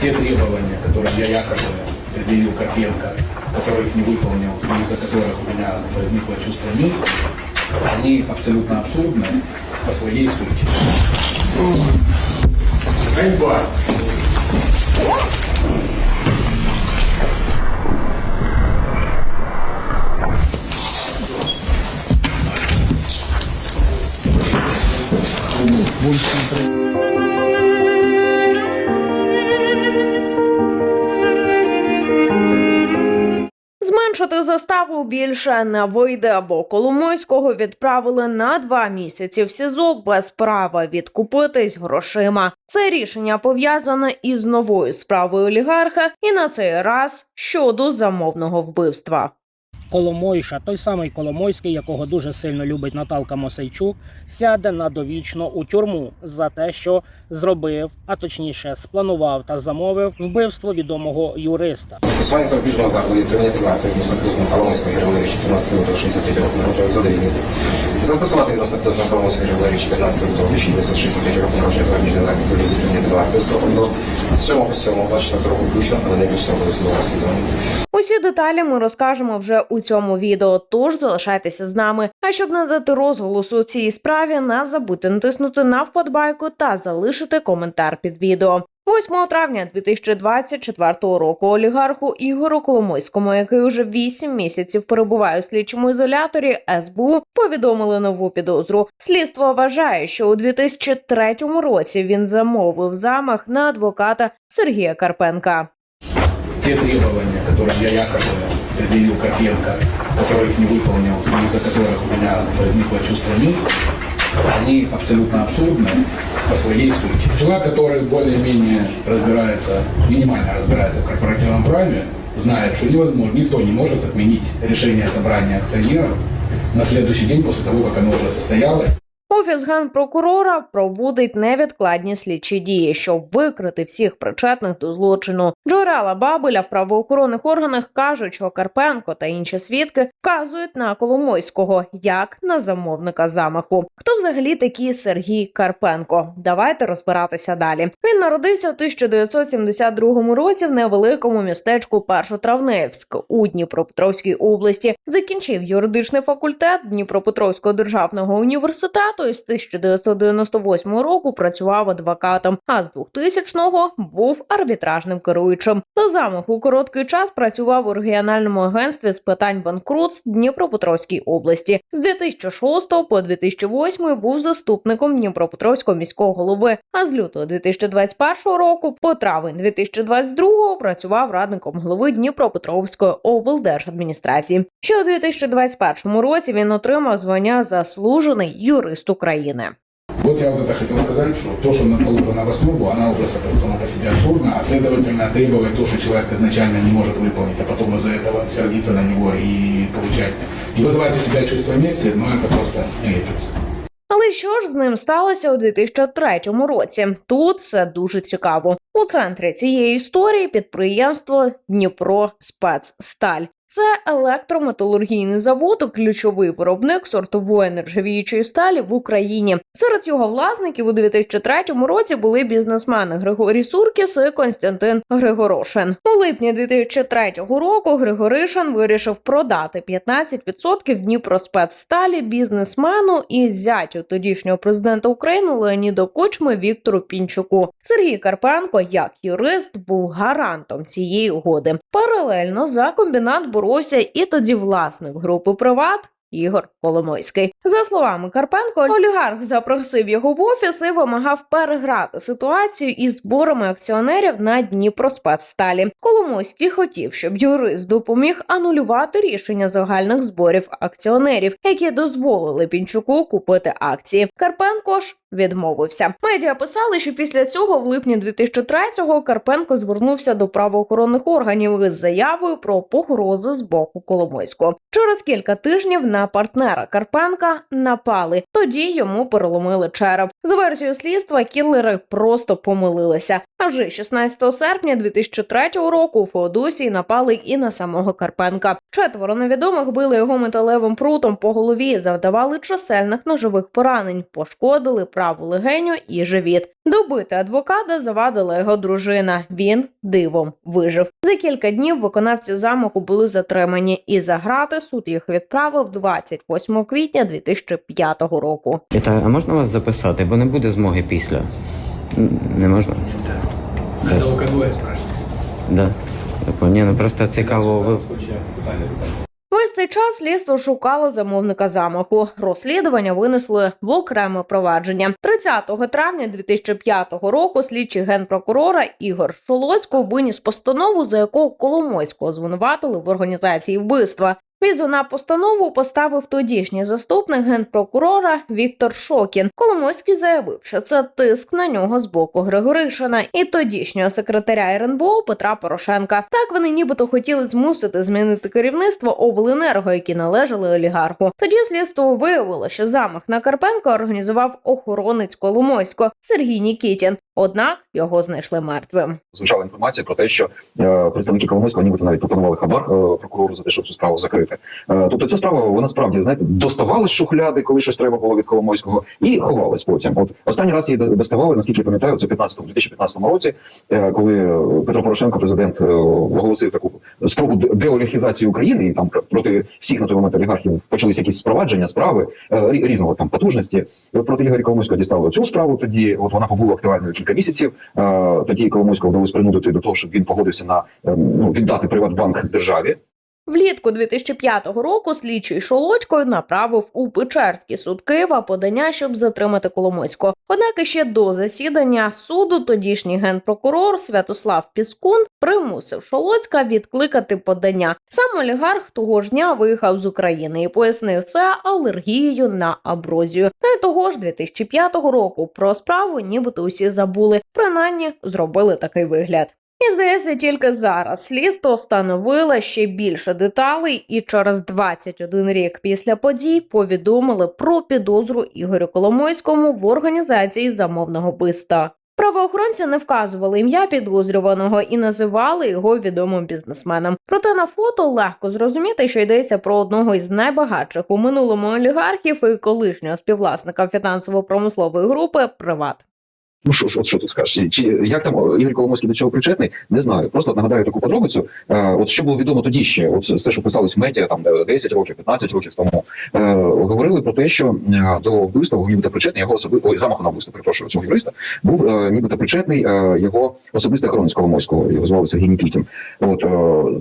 те требования, которые я якобы предъявил Карпенко, которых не выполнил, и из-за которых у меня возникло чувство мести, они абсолютно абсурдны по своей сути. Ганьба! Більше не вийде, бо Коломойського відправили на два місяці в СІЗО без права відкупитись грошима. Це рішення пов'язане із новою справою олігарха, і на цей раз щодо замовного вбивства. Коломойша, той самий Коломойський, якого дуже сильно любить Наталка Мосейчук, сяде на довічно у тюрму за те, що зробив, а точніше спланував та замовив вбивство відомого юриста. Застосування запобіжного заходу тримання вартою відносно підозрюваного Коломойського Валерійовича 15 лютого 63 року. Застосувати відносно підозрюваного Коломойського Валерійовича 15 лютого 1963 року народження запобіжний захід у вигляді тримання вартою строком до 7 7 24 року включно, але не більше сроку досудового розслідування. Усі деталі ми розкажемо вже у цьому відео, тож залишайтеся з нами. А щоб не дати розголосу цій справі, не забудьте натиснути на вподобайку та залишити коментар під відео. 8 травня 2024 року олігарху Ігору Коломойському, який уже 8 місяців перебуває у слідчому ізоляторі СБУ, повідомили нову підозру. Слідство вважає, що у 2003 році він замовив замах на адвоката Сергія Карпенка. Те требования, которые я якобы предъявил Карпенко, которых не выполнил, и из-за которых у меня возникло чувство мести, они абсолютно абсурдны по своей сути. Человек, который более-менее разбирается, минимально разбирается в корпоративном праве, знает, что невозможно, никто не может отменить решение собрания акционеров на следующий день после того, как оно уже состоялось. Офіс генпрокурора проводить невідкладні слідчі дії, щоб викрити всіх причетних до злочину. Джорела Бабеля в правоохоронних органах кажуть, що Карпенко та інші свідки вказують на Коломойського як на замовника замаху. Хто взагалі такий Сергій Карпенко? Давайте розбиратися далі. Він народився в 1972 році в невеликому містечку Першотравневськ у Дніпропетровській області. Закінчив юридичний факультет Дніпропетровського державного університету з 1998 року працював адвокатом. А з 2000-го був арбітражним керуючим. До замаху короткий час працював у регіональному агентстві з питань банкрутств Дніпропетровській області. З 2006 по 2008 був заступником Дніпропетровського міського голови. А з лютого 2021 року по травень 2022 працював радником голови Дніпропетровської облдержадміністрації. Ще у 2021 році він отримав звання заслужений юрист України. Вот я вот это хотел сказать, что то, что положено в основу, она уже сама по себе абсурдна, а следовательно требовать то, что человек изначально не может выполнить, а потом из-за этого сердиться на него и получать, и вызывать у себя чувство мести, ну это просто не лепится. Але що ж з ним сталося у 2003 році? Тут все дуже цікаво. У центрі цієї історії підприємство Дніпро Спецсталь. це електрометалургійний завод, ключовий виробник сортової нержавіючої сталі в Україні. Серед його власників у 2003 році були бізнесмени Григорій Суркіс і Константин Григорошин. У липні 2003 року Григоришин вирішив продати 15% Дніпроспецсталі бізнесмену і зятю тодішнього президента України Леоніда Кочми Віктору Пінчуку. Сергій Карпенко, як юрист, був гарантом цієї угоди. Паралельно за комбінат боровся і тоді власник групи Приват. Ігор Коломойський за словами Карпенко, олігарх запросив його в офіс і вимагав переграти ситуацію із зборами акціонерів на Дніпроспецсталі. Коломойський хотів, щоб юрист допоміг анулювати рішення загальних зборів акціонерів, які дозволили Пінчуку купити акції. Карпенко ж відмовився. Медіа писали, що після цього, в липні 2003-го, Карпенко звернувся до правоохоронних органів із заявою про погрози з боку Коломойського. Через кілька тижнів на партнера Карпенка напали. Тоді йому переломили череп. За версією слідства, кілери просто помилилися. А вже 16 серпня 2003 року у Феодосії напали і на самого Карпенка. Четверо невідомих били його металевим прутом по голові, завдавали чисельних ножових поранень, пошкодили праву легеню і живіт. Добити адвоката завадила його дружина. Він дивом вижив. За кілька днів виконавці замаху були затримані, і за грати суд їх відправив 28 квітня 2005 року. Вітаю, а можна вас записати, бо не буде змоги після. Не можна? Кого я. Да. Ні, ну просто цікаво, ви Весь цей час слідство шукало замовника замаху. Розслідування винесли в окреме провадження. 30 травня 2005 року слідчий генпрокурора Ігор Шолоцько виніс постанову, за якого Коломойського звинуватили в організації вбивства. Візу на постанову поставив тодішній заступник генпрокурора Віктор Шокін. Коломойський заявив, що це тиск на нього з боку Григоришина і тодішнього секретаря РНБО Петра Порошенка. Так вони нібито хотіли змусити змінити керівництво обленерго, які належали олігарху. Тоді слідство виявило, що замах на Карпенка організував охоронець Коломойського Сергій Нікітін. Однак його знайшли мертвим. звучала інформація про те, що е, представники Коломойського нібито навіть пропонували хабар е, прокурору за те, щоб цю справу закрити. Е, тобто ця справа вона справді знаєте доставали шухляди, коли щось треба було від Коломойського, і ховалась потім. От останній раз її доставали, наскільки я пам'ятаю, це в 15 2015 році, е, коли е, Петро Порошенко, президент, е, оголосив таку спробу де- деолігархізації України, і там проти всіх на той момент олігархів почалися якісь спровадження, справи е, рі- різного там потужності. От проти Ігоря Коломойського дістали цю справу. Тоді от вона побула актуальною кілька місяців. Е, Тоді Коломойського вдалося принудити до того, щоб він погодився на е, ну, віддати Приватбанк державі. Влітку 2005 року слідчий Шолочко направив у Печерський суд Києва подання, щоб затримати Коломойського. Однак іще до засідання суду тодішній генпрокурор Святослав Піскун примусив Шолоцька відкликати подання. Сам олігарх того ж дня виїхав з України і пояснив це алергією на аброзію. Й того ж 2005 року про справу нібито усі забули. Принаймні зробили такий вигляд. І здається, тільки зараз слідство встановило ще більше деталей, і через 21 рік після подій повідомили про підозру Ігорю Коломойському в організації замовного вбивства. Правоохоронці не вказували ім'я підозрюваного і називали його відомим бізнесменом. Проте на фото легко зрозуміти, що йдеться про одного із найбагатших у минулому олігархів і колишнього співвласника фінансово-промислової групи Приват. Ну що ж, от що тут скажеш? Чи- як там Ігор Коломойський до цього причетний? Не знаю. Просто нагадаю таку подробицю. Е, от що було відомо тоді ще, от те, що писалось в медіа там е, 10 років, 15 років тому, е, говорили про те, що е, до вбивства був нібито причетний його особи... Ой, замаху на вбивство, перепрошую цього юриста, був е, нібито причетний е, його особистий охоронець Коломойського. Його звали Сергій Нікітін. От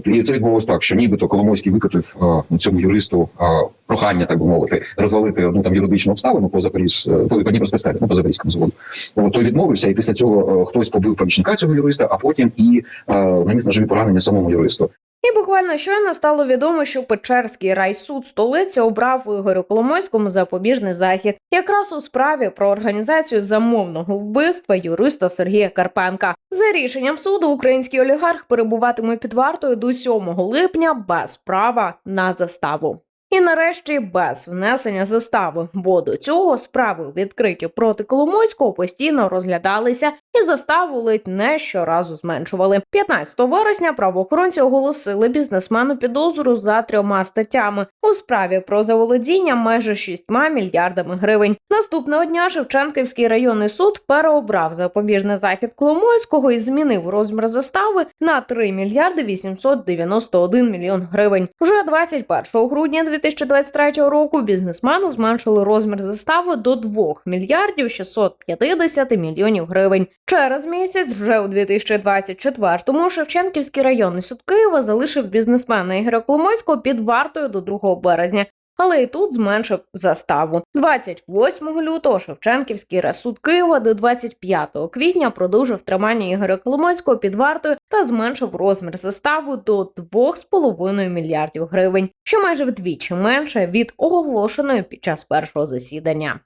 е, і це відбулось так, що нібито Коломойський викотив е, цьому юристу е, прохання, так би мовити, розвалити одну там юридичну обставину по Запорізь, е, по, по Дніпропетровській, ну по Запорізькому заводу. От, відмовився, і після цього е, хтось побив помічника цього юриста, а потім і е, наніс ножові поранення самому юристу. І буквально щойно стало відомо, що Печерський райсуд столиці обрав Ігорю Коломойському запобіжний захід, якраз у справі про організацію замовного вбивства юриста Сергія Карпенка. За рішенням суду, український олігарх перебуватиме під вартою до 7 липня без права на заставу. І нарешті без внесення застави, бо до цього справи відкриті проти Коломойського постійно розглядалися і заставу ледь не щоразу зменшували. 15 вересня правоохоронці оголосили бізнесмену підозру за трьома статтями у справі про заволодіння майже 6 мільярдами гривень. Наступного дня Шевченківський районний суд переобрав запобіжний захід Коломойського і змінив розмір застави на 3 мільярди 891 мільйон гривень. Вже 21 грудня 2023 року бізнесмену зменшили розмір застави до 2 мільярдів 650 мільйонів гривень. Через місяць, вже у 2024-му, Шевченківський районний суд Києва залишив бізнесмена Ігоря Коломойського під вартою до 2 березня. Але і тут зменшив заставу. 28 лютого Шевченківський райсуд Києва до 25 квітня продовжив тримання Ігоря Коломойського під вартою та зменшив розмір застави до 2,5 мільярдів гривень, що майже вдвічі менше від оголошеної під час першого засідання.